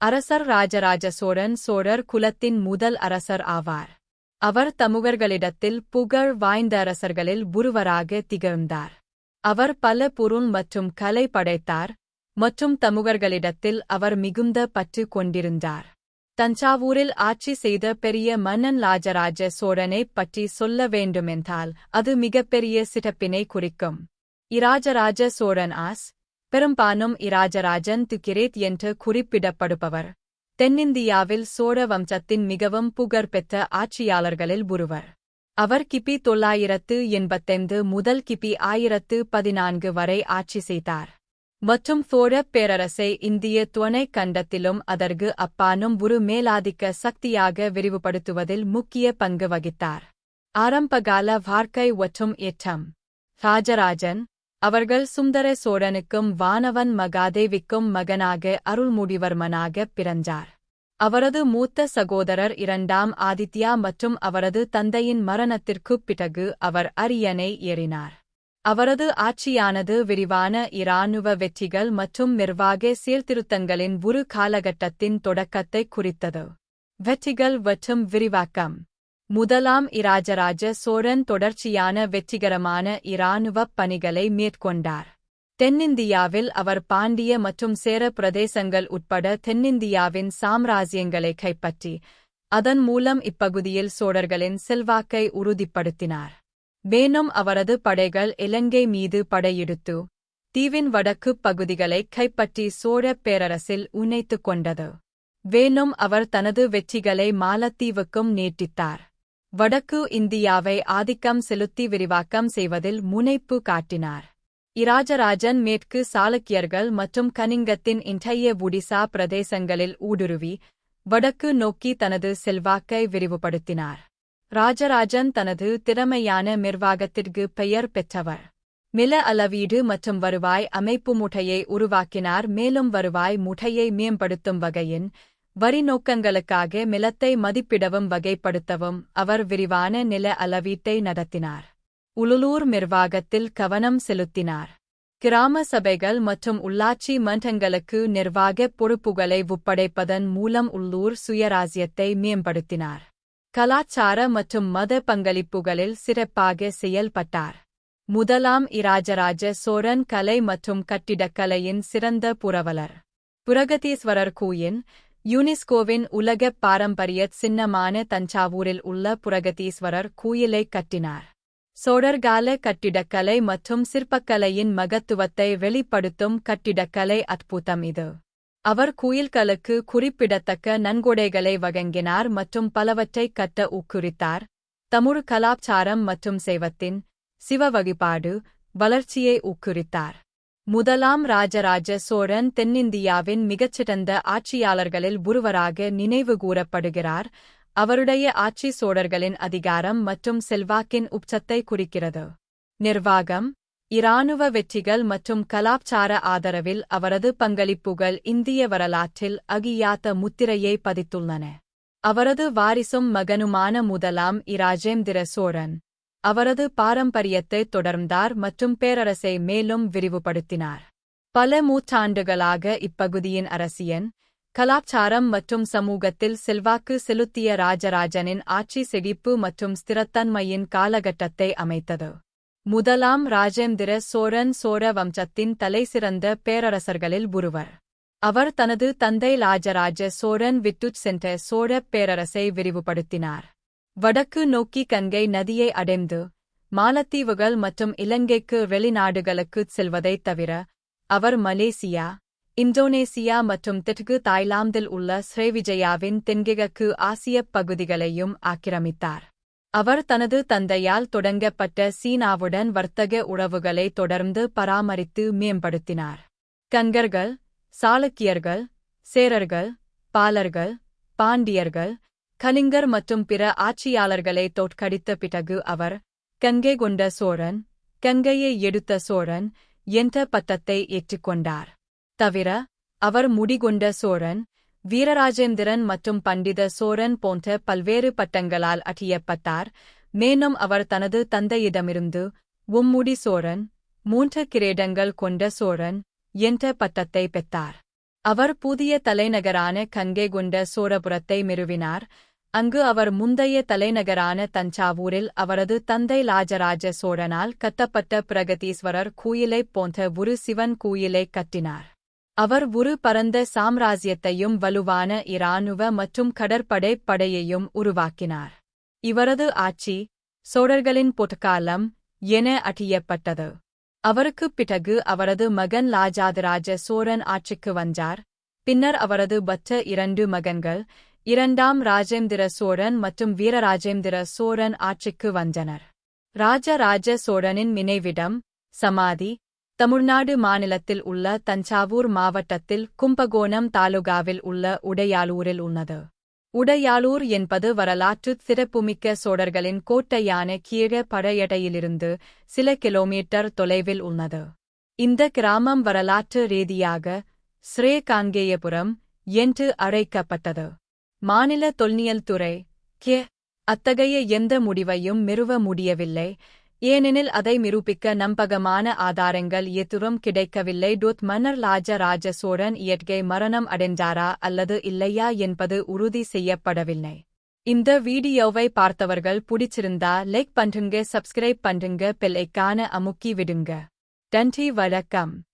அரசர் ராஜராஜ சோழன் சோழர் குலத்தின் முதல் அரசர் ஆவார். அவர் தமுகர்களிடத்தில் புகழ் வாய்ந்த அரசர்களில் ஒருவராக திகழ்ந்தார். அவர் பல பொருள் மற்றும் கலை படைத்தார் மற்றும் தமுகர்களிடத்தில் அவர் மிகுந்த பற்று கொண்டிருந்தார். தஞ்சாவூரில் ஆட்சி செய்த பெரிய மன்னன் ராஜராஜ சோழனைப் பற்றி சொல்ல வேண்டுமென்றால் அது மிகப்பெரிய சிறப்பினை குறிக்கும். இராஜராஜ சோழன் ஆஸ் பெரும்பாலும் இராஜராஜன் துக்கிரேத் என்று குறிப்பிடப்படுபவர். தென்னிந்தியாவில் சோழ வம்சத்தின் மிகவும் புகழ்பெற்ற ஆட்சியாளர்களில் ஒருவர். அவர் கிபி தொள்ளாயிரத்து எண்பத்தைந்து முதல் கிபி ஆயிரத்து பதினான்கு வரை ஆட்சி செய்தார். மற்றும் சோழப் பேரரசை இந்திய துணை கண்டத்திலும் அதற்கு அப்பானும் ஒரு மேலாதிக்க சக்தியாக விரிவுபடுத்துவதில் முக்கிய பங்கு வகித்தார். ஆரம்பகால வாழ்க்கை மற்றும் ஏற்றம். ராஜராஜன் அவர்கள் சுந்தர சோழனுக்கும் வானவன் மகாதேவிக்கும் மகனாக அருள்மொழிவர்மனாக பிறந்தார். அவரது மூத்த சகோதரர் இரண்டாம் ஆதித்யா மற்றும் அவரது தந்தையின் மரணத்திற்குப் பிறகு அவர் அரியணை ஏறினார். அவரது ஆட்சியானது விரிவான இராணுவ வெற்றிகள் மற்றும் நிர்வாக சீர்திருத்தங்களின் ஒரு காலகட்டத்தின் தொடக்கத்தை குறித்தது. வெற்றிகள் மற்றும் விரிவாக்கம். முதலாம் இராஜராஜ சோழன் தொடர்ச்சியான வெற்றிகரமான இராணுவப் பணிகளை மேற்கொண்டார். தென்னிந்தியாவில் அவர் பாண்டிய மற்றும் சேர பிரதேசங்கள் உட்பட தென்னிந்தியாவின் சாம்ராஜ்யங்களை கைப்பற்றி அதன் மூலம் இப்பகுதியில் சோழர்களின் செல்வாக்கை உறுதிப்படுத்தினார். மேலும் அவரது படைகள் இலங்கை மீது படையெடுத்து தீவின் வடக்குப் பகுதிகளை கைப்பற்றி சோழப் பேரரசில் உன்னைத்துக் கொண்டது. வேணும் அவர் தனது வெற்றிகளை மாலத்தீவுக்கும் நீட்டித்தார். வடக்கு இந்தியாவை ஆதிக்கம் செலுத்தி விரிவாக்கம் செய்வதில் முனைப்பு காட்டினார். இராஜராஜன் மேற்கு சாளுக்கியர்கள் மற்றும் கனிங்கத்தின் இன்றைய ஒடிசா பிரதேசங்களில் ஊடுருவி வடக்கு நோக்கி தனது செல்வாக்கை விரிவுபடுத்தினார். ராஜராஜன் தனது திறமையான நிர்வாகத்திற்கு பெயர் பெற்றவர். மில அளவீடு மற்றும் வருவாய் அமைப்பு முட்டையை உருவாக்கினார் மேலும் வருவாய் முட்டையை மேம்படுத்தும் வகையின் வரி நோக்கங்களுக்காக மிலத்தை மதிப்பிடவும் வகைப்படுத்தவும் அவர் விரிவான நில அளவீட்டை நடத்தினார். உளுலூர் நிர்வாகத்தில் கவனம் செலுத்தினார். கிராம சபைகள் மற்றும் உள்ளாட்சி மன்றங்களுக்கு நிர்வாகப் பொறுப்புகளை ஒப்படைப்பதன் மூலம் உள்ளூர் சுயராஜ்யத்தை மேம்படுத்தினார். கலாச்சார மற்றும் மத பங்களிப்புகளில் சிறப்பாக செயல்பட்டார். முதலாம் இராஜராஜ சோழன் கலை மற்றும் கட்டிடக்கலையின் சிறந்த புரவலர். புரகதீஸ்வரர் கூயின் யுனெஸ்கோவின் உலக பாரம்பரிய சின்னமான தஞ்சாவூரில் உள்ள புரகதீஸ்வரர் கோயிலை கட்டினார். சோழர்கால கட்டிடக்கலை மற்றும் சிற்பக்கலையின் மகத்துவத்தை வெளிப்படுத்தும் கட்டிடக்கலை அற்புதம் இது. அவர் கோயில்களுக்கு குறிப்பிடத்தக்க நன்கொடைகளை வழங்கினார் மற்றும் பலவற்றை கட்ட ஊக்குவித்தார். தமிழ் கலாச்சாரம் மற்றும் செய்வத்தின் சிவ வழிபாடு வளர்ச்சியை ஊக்குவித்தார். முதலாம் ராஜராஜ சோழன் தென்னிந்தியாவின் மிகச்சிறந்த ஆட்சியாளர்களில் ஒருவராக நினைவு கூறப்படுகிறார் அவருடைய ஆட்சி சோழர்களின் அதிகாரம் மற்றும் செல்வாக்கின் உச்சத்தை குறிக்கிறது. நிர்வாகம் இராணுவ வெற்றிகள் மற்றும் கலாச்சார ஆதரவில் அவரது பங்களிப்புகள் இந்திய வரலாற்றில் அகியாத்த முத்திரையை பதித்துள்ளன. அவரது வாரிசும் மகனுமான முதலாம் இராஜேந்திர சோழன். அவரது பாரம்பரியத்தை தொடர்ந்தார் மற்றும் பேரரசை மேலும் விரிவுபடுத்தினார். பல நூற்றாண்டுகளாக இப்பகுதியின் அரசியன் கலாச்சாரம் மற்றும் சமூகத்தில் செல்வாக்கு செலுத்திய ராஜராஜனின் ஆட்சி செழிப்பு மற்றும் ஸ்திரத்தன்மையின் காலகட்டத்தை அமைத்தது. முதலாம் ராஜேந்திர சோழன் சோழ வம்சத்தின் தலைசிறந்த பேரரசர்களில் ஒருவர். அவர் தனது தந்தை ராஜராஜ சோழன் விட்டுச் சென்ற சோழப் பேரரசை விரிவுபடுத்தினார். வடக்கு நோக்கி கங்கை நதியை அடைந்து மாலத்தீவுகள் மற்றும் இலங்கைக்கு வெளிநாடுகளுக்குச் செல்வதைத் தவிர அவர் மலேசியா இந்தோனேசியா மற்றும் தெற்கு தாய்லாந்தில் உள்ள ஸ்ரீவிஜயாவின் தென்கிழக்கு ஆசியப் பகுதிகளையும் ஆக்கிரமித்தார். அவர் தனது தந்தையால் தொடங்கப்பட்ட சீனாவுடன் வர்த்தக உறவுகளை தொடர்ந்து பராமரித்து மேம்படுத்தினார். கங்கர்கள் சாளுக்கியர்கள் சேரர்கள் பாலர்கள் பாண்டியர்கள் கலிங்கர் மற்றும் பிற ஆட்சியாளர்களை தோற்கடித்த பிறகு அவர் கங்கை கொண்ட சோழன் கங்கையை எடுத்த சோழன் என்ற பட்டத்தை ஏற்றுக்கொண்டார் தவிர அவர் முடிகொண்ட சோழன் வீரராஜேந்திரன் மற்றும் பண்டித சோரன் போன்ற பல்வேறு பட்டங்களால் அட்டியப்பட்டார். மேலும் அவர் தனது தந்தையிடமிருந்து உம்முடி சோழன் மூன்று கிரேடங்கள் கொண்ட சோழன் என்ற பட்டத்தை பெற்றார் அவர் புதிய தலைநகரான கங்கேகுண்ட சோழபுரத்தை நிறுவினார் அங்கு அவர் முந்தைய தலைநகரான தஞ்சாவூரில் அவரது தந்தை ராஜராஜ சோழனால் கட்டப்பட்ட பிரகதீஸ்வரர் கோயிலைப் போன்ற ஒரு சிவன் கோயிலை கட்டினார். அவர் ஒரு பரந்த சாம்ராஜ்யத்தையும் வலுவான இராணுவ மற்றும் கடற்படை படையையும் உருவாக்கினார். இவரது ஆட்சி சோழர்களின் பொற்காலம் என அட்டியப்பட்டது. அவருக்குப் பிறகு அவரது மகன் லாஜாதராஜ சோழன் ஆட்சிக்கு வந்தார். பின்னர் அவரது பற்ற இரண்டு மகன்கள் இரண்டாம் ராஜேந்திர சோழன் மற்றும் வீரராஜேந்திர சோழன் ஆட்சிக்கு வந்தனர். ராஜராஜ சோழனின் நினைவிடம் சமாதி தமிழ்நாடு மாநிலத்தில் உள்ள தஞ்சாவூர் மாவட்டத்தில் கும்பகோணம் தாலுகாவில் உள்ள உடையாளூரில் உள்ளது. உடையாளூர் என்பது வரலாற்று சிறப்புமிக்க சோழர்களின் கோட்டையான கீழ படையடையிலிருந்து சில கிலோமீட்டர் தொலைவில் உள்ளது. இந்த கிராமம் வரலாற்று ரீதியாக ஸ்ரேகாங்கேயபுரம் என்று அழைக்கப்பட்டது. மாநில தொல்லியல் துறை கே. அத்தகைய எந்த முடிவையும் நிறுவ முடியவில்லை. ஏனெனில் அதை நிரூபிக்க நம்பகமான ஆதாரங்கள் எதுவும் கிடைக்கவில்லை. டோத் மன்னர் ராஜ ராஜ சோழன் இயற்கை மரணம் அடைந்தாரா அல்லது இல்லையா என்பது உறுதி செய்யப்படவில்லை. இந்த வீடியோவை பார்த்தவர்கள் பிடிச்சிருந்தா லைக் பண்ணுங்க சப்ஸ்கிரைப் பண்ணுங்க பெல்லைக்கான அமுக்கி விடுங்க. நன்றி வணக்கம்.